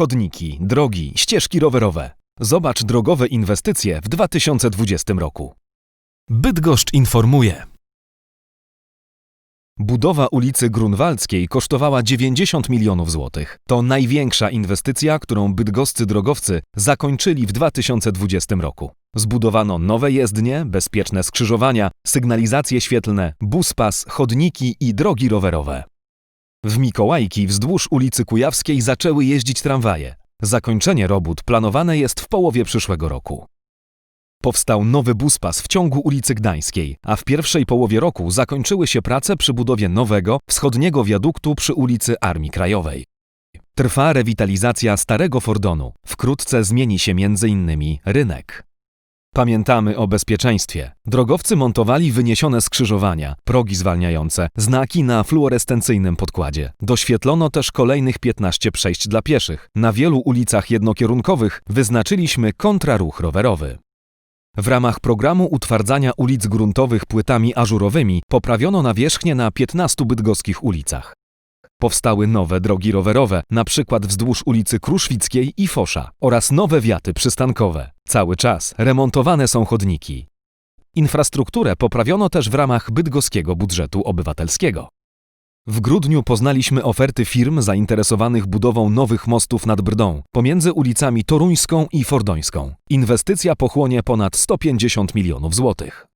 chodniki, drogi, ścieżki rowerowe. Zobacz drogowe inwestycje w 2020 roku. Bydgoszcz informuje. Budowa ulicy Grunwaldzkiej kosztowała 90 milionów złotych. To największa inwestycja, którą bydgoscy drogowcy zakończyli w 2020 roku. Zbudowano nowe jezdnie, bezpieczne skrzyżowania, sygnalizacje świetlne, buspas, chodniki i drogi rowerowe. W Mikołajki wzdłuż ulicy Kujawskiej zaczęły jeździć tramwaje. Zakończenie robót planowane jest w połowie przyszłego roku. Powstał nowy buspas w ciągu ulicy Gdańskiej, a w pierwszej połowie roku zakończyły się prace przy budowie nowego, wschodniego wiaduktu przy ulicy Armii Krajowej. Trwa rewitalizacja starego Fordonu. Wkrótce zmieni się m.in. rynek. Pamiętamy o bezpieczeństwie. Drogowcy montowali wyniesione skrzyżowania, progi zwalniające, znaki na fluorescencyjnym podkładzie. Doświetlono też kolejnych 15 przejść dla pieszych. Na wielu ulicach jednokierunkowych wyznaczyliśmy kontraruch rowerowy. W ramach programu utwardzania ulic gruntowych płytami ażurowymi poprawiono nawierzchnię na 15 bydgoskich ulicach. Powstały nowe drogi rowerowe, na przykład wzdłuż ulicy Kruszwickiej i Fosza oraz nowe wiaty przystankowe. Cały czas remontowane są chodniki. Infrastrukturę poprawiono też w ramach bydgoskiego budżetu obywatelskiego. W grudniu poznaliśmy oferty firm zainteresowanych budową nowych mostów nad Brdą pomiędzy ulicami Toruńską i Fordońską. Inwestycja pochłonie ponad 150 milionów złotych.